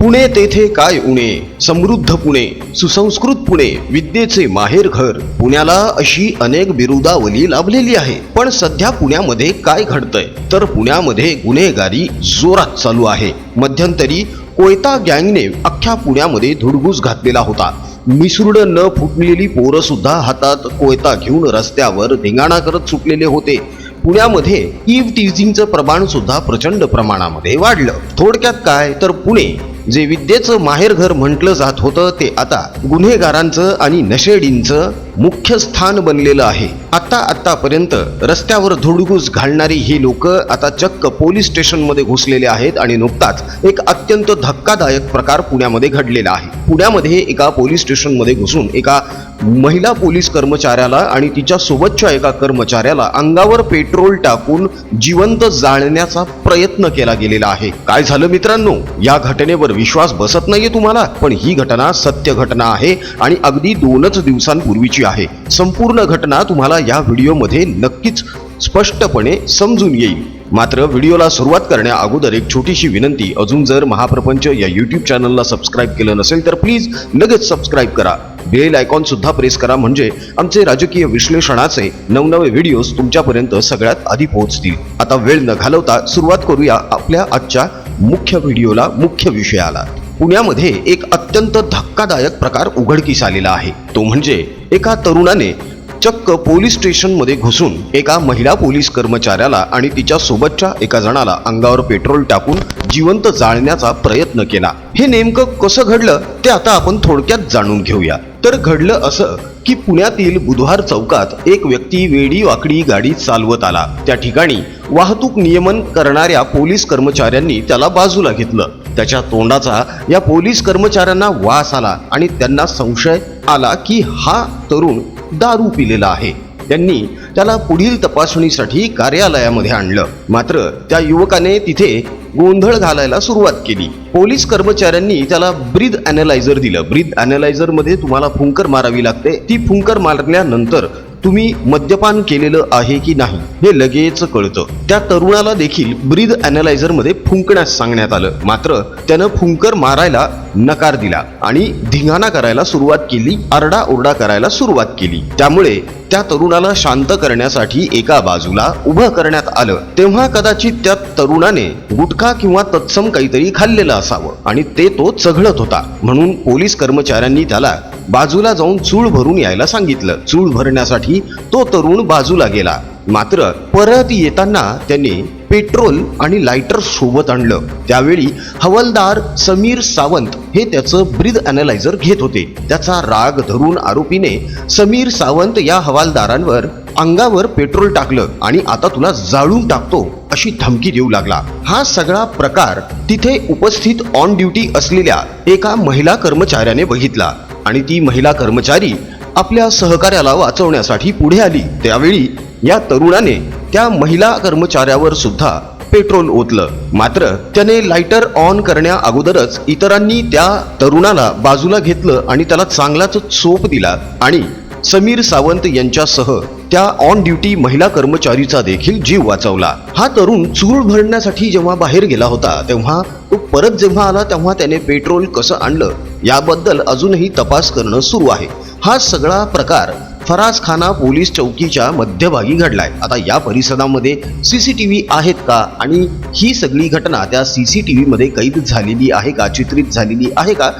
पुणे तेथे काय उणे? समृद्ध पुणे सुसंस्कृत पुणे विद्येचे माहेर घर. पुण्याला अशी अनेक बिरुदावली लाभलेली आहे. पण सध्या पुण्यामध्ये काय घडतंय? तर पुण्यामध्ये गुन्हेगारी जोरात चालू आहे. मध्यंतरी कोयता गँगने अख्ख्या पुण्यामध्ये धुडगूस घातलेला होता. मिसुर्ड न फुटलेली पोरं सुद्धा हातात कोयता घेऊन रस्त्यावर धिंगाणा करत सुटलेले होते. पुण्यामध्ये ईव टीजिंगचं प्रमाण सुद्धा प्रचंड प्रमाणामध्ये वाढलं. थोडक्यात काय? तर पुणे जे विद्येचं माहेरघर म्हटलं जात होतं ते आता गुन्हेगारांचं आणि नशेडींचं मुख्य स्थान बनलेलं आहे. आत्ता आत्तापर्यंत रस्त्यावर धुडगूस घालणारी ही लोक आता चक्क पोलीस स्टेशनमध्ये घुसलेले आहेत आणि नुकताच एक अत्यंत धक्कादायक प्रकार पुण्यामध्ये घडलेला आहे. पुण्यामध्ये एका पोलीस स्टेशनमध्ये घुसून एका महिला पोलीस कर्मचाऱ्याला आणि तिच्या सोबतच्या एका कर्मचाऱ्याला अंगावर पेट्रोल टाकून जिवंत जाळण्याचा प्रयत्न केला गेलेला आहे. काय झालं मित्रांनो? या घटनेवर विश्वास बसत नाहीये तुम्हाला? पण ही घटना सत्य घटना आहे आणि अगदी दोनच दिवसांपूर्वीची आहे. संपूर्ण घटना तुम्हाला या व्हिडिओमध्ये नक्कीच स्पष्टपणे समजून येईल. मात्र व्हिडिओला सुरुवात करण्या अगोदर एक छोटीशी विनंती अजून जर महाप्रपंच या यूट्यूब चॅनलला सबस्क्राईब केलं नसेल तर प्लीज लगेच सबस्क्राईब करा. बेल आयकॉन सुद्धा प्रेस करा म्हणजे आमचे राजकीय विश्लेषणाचे नवनवे व्हिडिओज तुमच्यापर्यंत सगळ्यात आधी पोहोचतील. आता वेळ न घालवता सुरुवात करूया आपल्या आजच्या मुख्य व्हिडिओला मुख्य विषयाला. पुण्यामध्ये एक अत्यंत धक्कादायक प्रकार उघडकीस आलेला आहे. तो म्हणजे एका तरुणाने चक्क पोलीस स्टेशनमध्ये घुसून एका महिला पोलीस कर्मचाऱ्याला आणि तिच्या सोबतच्या एका जणाला अंगावर पेट्रोल टाकून जिवंत जाळण्याचा प्रयत्न केला. हे नेमकं कसं घडलं ते आता आपण थोडक्यात जाणून घेऊया. तर घडलं असं की पुण्यातील बुधवार चौकात एक व्यक्ती वेडी वाकडी गाडी चालवत आला. त्या ठिकाणी वाहतूक नियमन करणाऱ्या पोलीस कर्मचाऱ्यांनी त्याला बाजूला घेतलं. त्याच्या तोंडाचा या पोलीस कर्मचाऱ्यांना वास आला आणि त्यांना संशय आला की हा तरुण दारू पिलेला आहे. त्यांनी त्याला पुढील तपासणीसाठी कार्यालयामध्ये आणलं. मात्र त्या युवकाने तिथे गोंधळ घालायला सुरुवात केली. पोलीस कर्मचाऱ्यांनी त्याला ब्रीद अॅनालायझर दिलं. ब्रीद अॅनालायझरमध्ये तुम्हाला फुंकर मारावी लागते. ती फुंकर मारल्यानंतर तुम्ही मद्यपान केलेलं आहे की नाही हे लगेच कळतं. त्या तरुणाला देखील ब्रीद अॅनालायझरमध्ये फुंकण्यास सांगण्यात आलं. मात्र त्यानं फुंकर मारायला नकार दिला आणि धिंगाणा करायला सुरुवात केली आरडाओरडा करायला सुरुवात केली. त्यामुळे त्या तरुणाला शांत करण्यासाठी एका बाजूला उभं करण्यात आलं. तेव्हा कदाचित त्या तरुणाने गुटखा किंवा तत्सम काहीतरी खाल्लेलं असावं आणि ते तो चघळत होता. म्हणून पोलीस कर्मचाऱ्यांनी त्याला बाजूला जाऊन चूळ भरून यायला सांगितलं. चूळ भरण्यासाठी तो तरुण बाजूला गेला. मात्र परत येताना त्याने पेट्रोल आणि लायटर सोबत आणलं. त्यावेळी हवालदार समीर सावंत हे त्याचं ब्रीद अॅनालायझर घेत होते. त्याचा राग धरून आरोपीने समीर सावंत या हवालदारांवर अंगावर पेट्रोल टाकलं आणि आता तुला जाळून टाकतो अशी धमकी देऊ लागला. हा सगळा प्रकार तिथे उपस्थित ऑन ड्युटी असलेल्या एका महिला कर्मचाऱ्याने बघितला आणि ती महिला कर्मचारी आपल्या सहकार्याला वाचवण्यासाठी पुढे आली. त्यावेळी या तरुणाने त्या महिला कर्मचाऱ्यावर सुद्धा पेट्रोल ओतलं. मात्र त्याने लायटर ऑन करण्या अगोदरच इतरांनी त्या तरुणाला बाजूला घेतलं आणि त्याला चांगलाच चोप दिला. आणि समीर सावंत यांच्यासह त्या ऑन ड्युटी महिला कर्मचारीचा देखील जीव वाचवला. हा तरुण चूळ भरण्यासाठी जेव्हा बाहेर गेला होता तेव्हा तो परत जेव्हा आला तेव्हा त्याने पेट्रोल कसं आणलं? याबद्दल अजूनही तपास करणं सुरू आहे. हा सगळा प्रकार फराजखाना पोलीस चौकीच्या मध्यभागी घडलाय. आता या परिसरामध्ये सीसीटीव्ही आहेत का? आणि ही सगळी घटना त्या सीसीटीव्ही मध्ये कैद झालेली आहे का? चित्रित झालेली आहे का?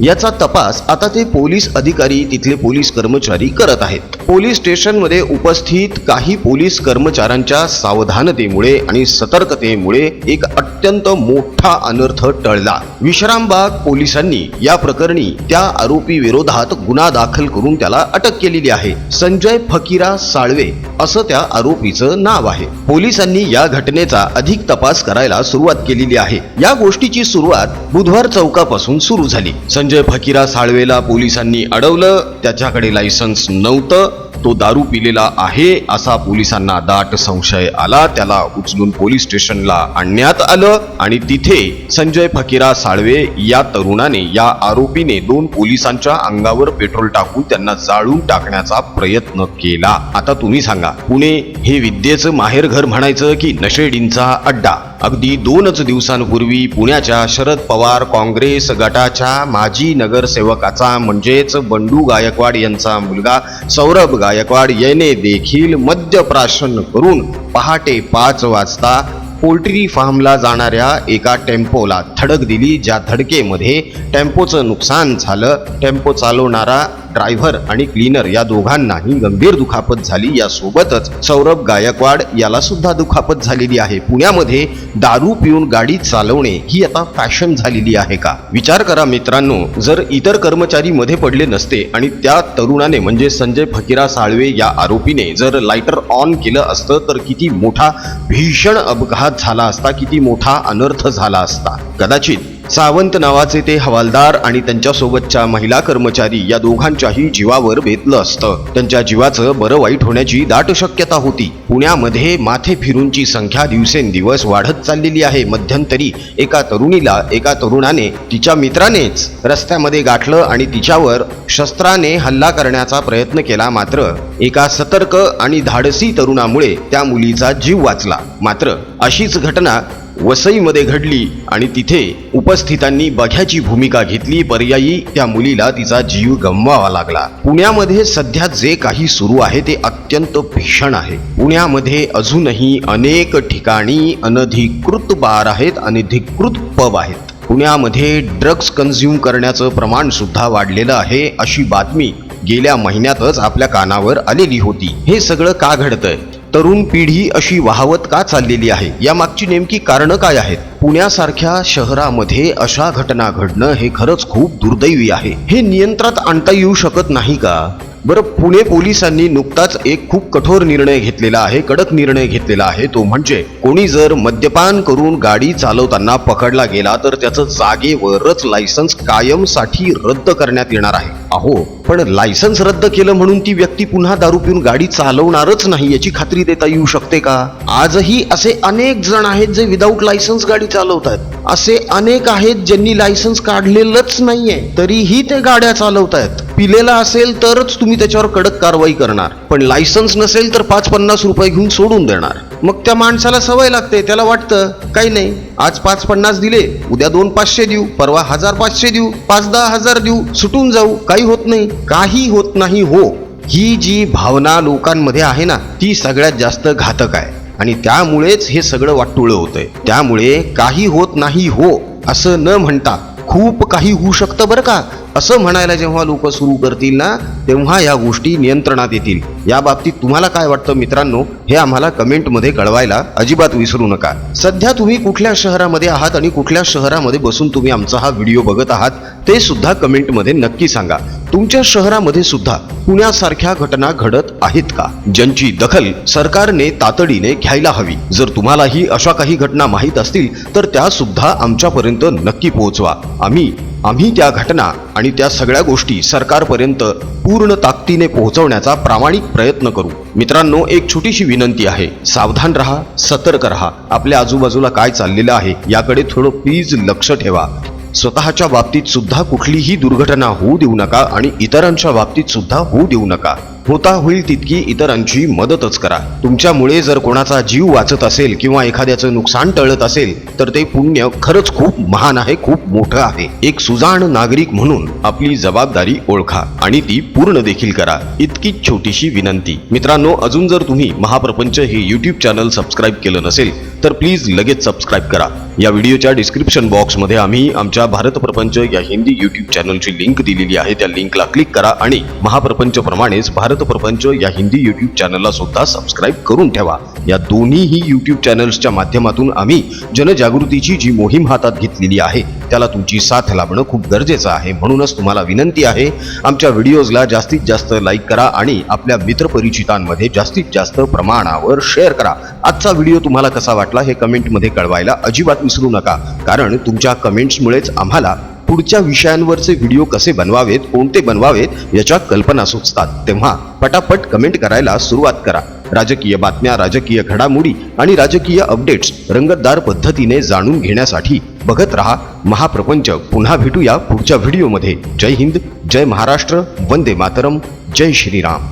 याचा तपास आता ते पोलीस अधिकारी तिथले पोलीस कर्मचारी करत आहेत. पोलीस स्टेशनमध्ये उपस्थित काही पोलीस कर्मचाऱ्यांच्या सावधानतेमुळे आणि सतर्कतेमुळे एक अत्यंत मोठा अनर्थ टळला. विश्रामबाग पोलिसांनी या प्रकरणी त्या आरोपी विरोधात गुन्हा दाखल करून त्याला अटक केलेली आहे. संजय फकीरा साळवे असं त्या आरोपीचं नाव आहे. पोलिसांनी या घटनेचा अधिक तपास करायला सुरुवात केलेली आहे. या गोष्टीची सुरुवात बुधवार चौकापासून सुरू झाली. संजय फकीरा साळवेला पोलिसांनी अडवलं. त्याच्याकडे लायसन्स नव्हतं. तो दारू पिलेला आहे असा पोलिसांना दाट संशय आला. त्याला उचलून पोलीस स्टेशनला आणण्यात आलं आणि तिथे संजय फकीरा साळवे या तरुणाने या आरोपीने दोन पोलिसांच्या अंगावर पेट्रोल टाकून त्यांना जाळून टाकण्याचा प्रयत्न केला. आता तुम्ही सांगा पुणे हे विद्येचं माहेरघर म्हणायचं की नशेडींचा अड्डा? अगदी दोनच दिवसांपूर्वी पुण्याच्या शरद पवार काँग्रेस गटाच्या माजी नगरसेवकाचा म्हणजेच बंडू गायकवाड यांचा मुलगा सौरभ गायकवाड याने देखील मद्यप्राशन करून पहाटे पाच वाजता पोल्ट्री फार्मला जाणाऱ्या एका टेम्पोला धडक दिली. ज्या धडकेमध्ये टेम्पोचं नुकसान झालं. टेम्पो चालवणारा ड्रायव्हर आणि क्लीनर या दोघांनाही गंभीर दुखापत झाली. यासोबतच सौरभ गायकवाड याला सुद्धा दुखापत झालेली आहे. पुण्यामध्ये दारू पिऊन गाडी चालवणे ही आता फॅशन झालेली आहे का? विचार करा मित्रांनो जर इतर कर्मचारी मध्ये पडले नसते आणि त्या तरुणाने म्हणजे संजय फकीरा साळवे या आरोपीने जर लायटर ऑन केलं असतं तर किती मोठा भीषण अपघात झाला असता किती मोठा अनर्थ झाला असता? कदाचित सावंत नावाचे ते हवालदार आणि त्यांच्यासोबतच्या महिला कर्मचारी या दोघांच्याही जीवावर बेतलं असतं. त्यांच्या जीवाचं बरं वाईट होण्याची दाट शक्यता होती. पुण्यामध्ये माथे फिरूंची संख्या दिवसेंदिवस वाढत चाललेली आहे. मध्यंतरी एका तरुणीला एका तरुणाने तिच्या मित्रानेच रस्त्यामध्ये गाठलं आणि तिच्यावर शस्त्राने हल्ला करण्याचा प्रयत्न केला मात्र एका सतर्क आणि धाडसी तरुणामुळे त्या मुलीचा जीव वाचला. मात्र अशीच घटना वसईमध्ये घडली आणि तिथे उपस्थितांनी बघ्याची भूमिका घेतली पर्यायी त्या मुलीला तिचा जीव गमवावा लागला. पुण्यामध्ये सध्या जे काही सुरू आहे ते अत्यंत भीषण आहे. पुण्यामध्ये अजूनही अनेक ठिकाणी अनधिकृत बार आहेत अनधिकृत पब आहेत. पुण्यामध्ये ड्रग्ज कन्झ्युम करण्याचं प्रमाण सुद्धा वाढलेलं आहे अशी बातमी गेल्या महिन्यातच आपल्या कानावर आलेली होती. हे सगळं का घडतंय? तरुण पिढी अशी वाहवत का चाललेली आहे? या मागची नेमकी कारणं काय आहेत? पुण्यासारख्या शहरामध्ये अशा घटना घडणं हे खरंच खूप दुर्दैवी आहे. हे नियंत्रणात आणता येऊ शकत नाही का? बरं पुणे पोलिसांनी नुकताच एक खूप कठोर निर्णय घेतलेला आहे कडक निर्णय घेतलेला आहे. तो म्हणजे कोणी जर मद्यपान करून गाडी चालवताना पकडला गेला तर त्याचं जागेवरच लायसन्स कायमसाठी रद्द करण्यात येणार आहे. अहो पण लायसन्स रद्द केलं म्हणून ती व्यक्ती पुन्हा दारू पिऊन गाडी चालवणारच नाही याची खात्री देता येऊ शकते का? आजही असे अनेक जण आहेत जे विदाऊट लायसन्स गाडी चालवतात असे अनेक आहेत ज्यांनी लायसन्स काढलेलंच नाहीये तरीही ते गाड्या चालवतायत. पिलेला असेल तरच तुम्ही त्याच्यावर कडक कारवाई करणार. पण लायसन्स नसेल तर पाच पन्नास रुपये घेऊन सोडून देणार. मग त्या माणसाला सवय लागते त्याला वाटतं काही नाही आज पाच पन्नास दिले उद्या दोन पाचशे देऊ परवा हजार पाचशे देऊ पाच दहा हजार देऊ सुटून जाऊ काही होत नाही. काही होत नाही हो. ही जी भावना लोकांमध्ये आहे ना ती सगळ्यात जास्त घातक आहे. आणि त्यामुळेच हे सगळं वाटुळं होतंय. त्यामुळे काही होत नाही हो असं न म्हणता खूप काही होऊ शकतं बरं का. असं म्हणायला जेव्हा लोक सुरू करतील ना तेव्हा या गोष्टी नियंत्रणात येतील. याबाबतीत तुम्हाला काय वाटतं मित्रांनो हे आम्हाला कमेंटमध्ये कळवायला अजिबात विसरू नका. सध्या तुम्ही कुठल्या शहरामध्ये आहात आणि कुठल्या शहरामध्ये बसून तुम्ही आमचा हा व्हिडिओ बघत आहात ते सुद्धा कमेंटमध्ये नक्की सांगा. तुमच्या शहरामध्ये सुद्धा पुण्यासारख्या घटना घडत आहेत का? ज्यांची दखल सरकारने तातडीने घ्यायला हवी. जर तुम्हालाही अशा काही घटना माहीत असतील तर त्या सुद्धा आमच्यापर्यंत नक्की पोहोचवा. आम्ही आम्ही त्या घटना आणि त्या सगळ्या गोष्टी सरकारपर्यंत पूर्ण ताकदीने पोहोचवण्याचा प्रामाणिक प्रयत्न करू. मित्रांनो एक छोटीशी विनंती आहे. सावधान राहा सतर्क राहा. आपल्या आजूबाजूला काय चाललेलं आहे याकडे थोडं प्लीज लक्ष ठेवा. स्वतःच्या बाबतीत सुद्धा कुठलीही दुर्घटना होऊ देऊ नका आणि इतरांच्या बाबतीत सुद्धा होऊ देऊ नका. होता होईल तितकी इतरांची मदतच करा. तुमच्यामुळे जर कोणाचा जीव वाचत असेल किंवा एखाद्याचं नुकसान टळत असेल तर ते पुण्य खरंच खूप महान आहे खूप मोठं आहे. एक सुजाण नागरिक म्हणून आपली जबाबदारी ओळखा आणि ती पूर्ण देखील करा. इतकीच छोटीशी विनंती. मित्रांनो अजून जर तुम्ही महाप्रपंच हे युट्यूब चॅनल सबस्क्राईब केलं नसेल तर प्लीज लगेच सबस्क्राईब करा. या व्हिडिओच्या डिस्क्रिप्शन बॉक्समध्ये आम्ही आमच्या भारत प्रपंच या हिंदी युट्यूब चॅनलची लिंक दिलेली आहे. त्या लिंकला क्लिक करा आणि महाप्रपंच प्रमाणेच भारत प्रपंच या हिंदी युट्यूब चॅनलला सुद्धा सबस्क्राईब करून ठेवा. या दोन्हीही युट्यूब चॅनल्सच्या माध्यमातून आम्ही जनजागृतीची जी मोहीम हातात घेतलेली आहे त्याला तुमची साथ लाभणं खूप गरजेचं आहे. म्हणूनच तुम्हाला विनंती आहे आमच्या व्हिडिओजला जास्तीत जास्त लाईक करा आणि आपल्या मित्रपरिचितांमध्ये जास्तीत जास्त प्रमाणावर शेअर करा. आजचा व्हिडिओ तुम्हाला कसा वाटला हे कमेंटमध्ये कळवायला अजिबात विसरू नका. कारण तुमच्या कमेंट्समुळेच आम्हाला पुढच्या विषयांवरचे व्हिडिओ कसे बनवावेत कोणते बनवावेत याच्या कल्पना सुचतात. तेव्हा पटापट कमेंट करायला सुरुवात करा. राजकीय बातम्या राजकीय घडामोडी आणि राजकीय अपडेट्स रंगतदार पद्धतीने जाणून घेण्यासाठी बघत रहा महाप्रपंच. पुन्हा भेटूया पुढच्या व्हिडिओमध्ये. जय हिंद जय महाराष्ट्र वंदे मातरम जय श्रीराम.